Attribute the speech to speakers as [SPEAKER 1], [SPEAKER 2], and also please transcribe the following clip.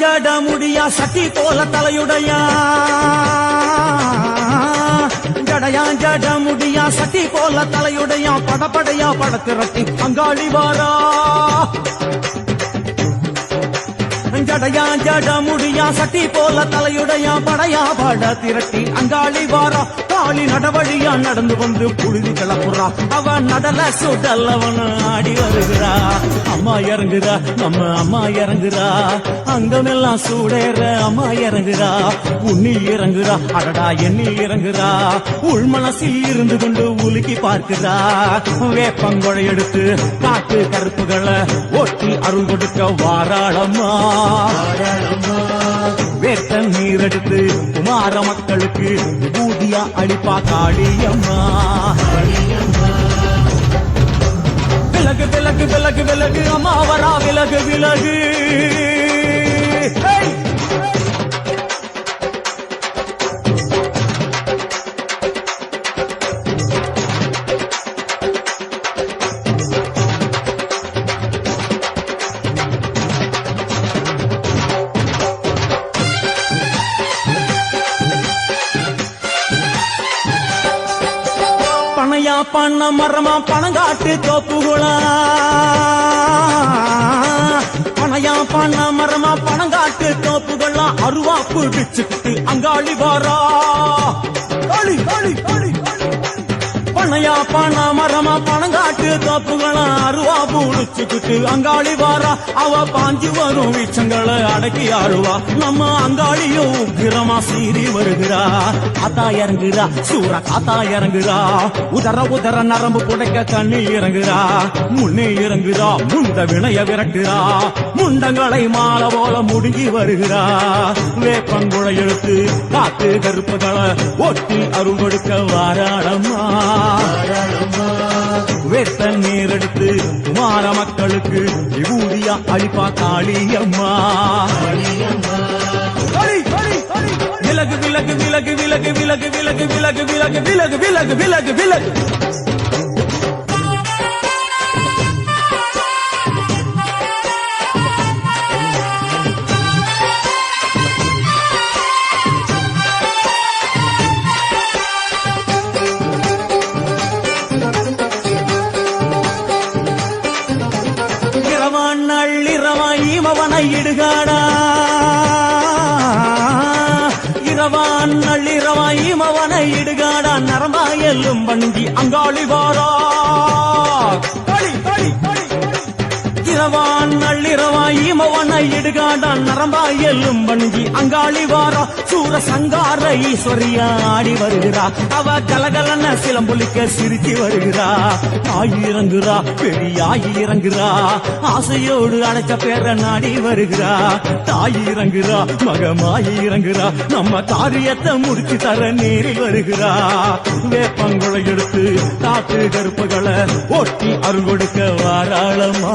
[SPEAKER 1] ஜட முடியா சட்டி போல தலையுடையா? ஜடையா ஜட முடியா சட்டி போல தலையுடையா? படபடையா படத்திரட்டி பங்காளி வாரா ஜடையா ஜட முடியா சட்டி போல தலையுடையா படையா பட திரட்டி அங்காளி வாரா. காளி நடவழியா நடந்து வந்து புழுதி கிளப்புறா அவ நடல சுடல் அவன் ஆடி வருகிறா. அம்மா இறங்குறா நம்ம அம்மா இறங்குறா அங்கமெல்லாம் சூடேற அம்மா இறங்குறா உன்னில் இறங்குறா அடடா எண்ணி இறங்குறா உள் மனசில் இருந்து கொண்டு உலுக்கி பார்க்கிறா வேப்பங்கொழை எடுத்து காட்டு கருப்புகளை ஒட்டி அருள் கொடுக்க வாராளம்மா. வேட்ட நீர் எடுத்து குமார மக்களுக்கு விபூதியா அடிப்பா காளியம்மா. விலகு விலகு விலகு விலகு அம்மா வரா விலகு விலகு. பண்ண மரமா பணங்காட்டு தோப்புகுளா? பணையா பண்ண மரமா பணங்காட்டு தோப்புகளா? அருவா பிடிச்சுக்கிட்டு அங்காளி வாரா. அழி அழி அழி. பனையா பண மரமா பணங்காட்டு தோப்புகளா அருவா புடிச்சுக்கிட்டு அங்காளி வாரா. அவ பாஞ்சு வரும் வீச்சங்களை அடக்கி ஆடுவா நம்ம அங்காளியும் உக்கிரமா சீறி வருகிறா. காத்தா இறங்குறா சூற காத்தா இறங்குறா. உதர உதர நரம்பு புடைக்க தண்ணி இறங்குறா. முன்னே இறங்குறா முண்ட வினைய விரட்டுறா. முண்டங்களை மாலை போல முடுங்கி வருகிறா. வேப்பங்குழை எடுத்து காத்து கருப்புகளை ஒட்டி அருள் கொடுக்க வாராடம்மா வேட்ட நீர் குமார மக்களுக்கு விபூதியா அழிப்பா காளியம்மா அடி, விலகு விலகு விலகு விலகு விலகு விலகு விலகு விலகு விலகு விலகு விலகு விலகு வணங்கி அங்காளி வாரா. இரவான் நள்ளிரவா ஈமவனை இடுகாடா நரம்பா எல்லும் வண்டி அங்காளி வாரா. சூர சங்கார ஈஸ்வரியா ஆடி வருகிறா. அவ கலகலன சிலம்பொலிக்க சிரிச்சு வருகிறா. தாய் இறங்குறா பெரியாய் இறங்குறா. ஆசையோடு அடைச்ச பேர நாடி வருகிறா. தாய் இறங்குறா மகமாயி இறங்குறா. நம்ம காரியத்தை முடிச்சு தர நேரில் வருகிறா. வேப்பங்குளை எடுத்து காத்து கருப்புகளை ஒட்டி அருள் கொடுக்க வாராளமா